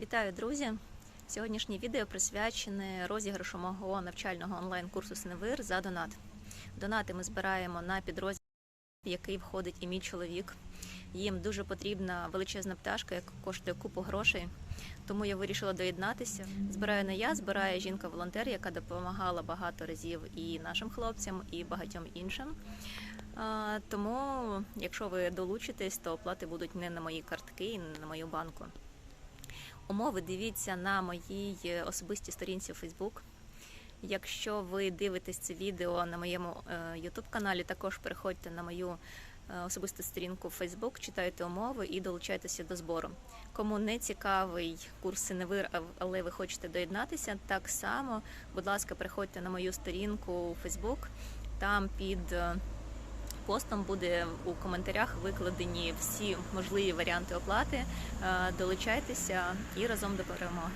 Вітаю, друзі! Сьогоднішнє відео присвячене розіграшу мого навчального онлайн-курсу Синевир за донат. Донати ми збираємо на підрозділ, в який входить і мій чоловік. Їм дуже потрібна величезна пташка, яка коштує купу грошей. Тому я вирішила доєднатися. Збираю не я, збирає жінка-волонтер, яка допомагала багато разів і нашим хлопцям, і багатьом іншим. Тому, якщо ви долучитесь, то оплати будуть не на мої картки і не на мою банку. Умови дивіться на моїй е, особистій сторінці в Facebook. Якщо ви дивитесь це відео на моєму YouTube каналі, також переходьте на мою е, особисту сторінку в Facebook, читайте умови і долучайтеся до збору. Кому не цікавий курс Синевир, але ви хочете доєднатися, так само, будь ласка, переходьте на мою сторінку у Facebook. Там під е, постом буде у коментарях викладені всі можливі варіанти оплати. Е, Долучайтеся і разом до перемоги.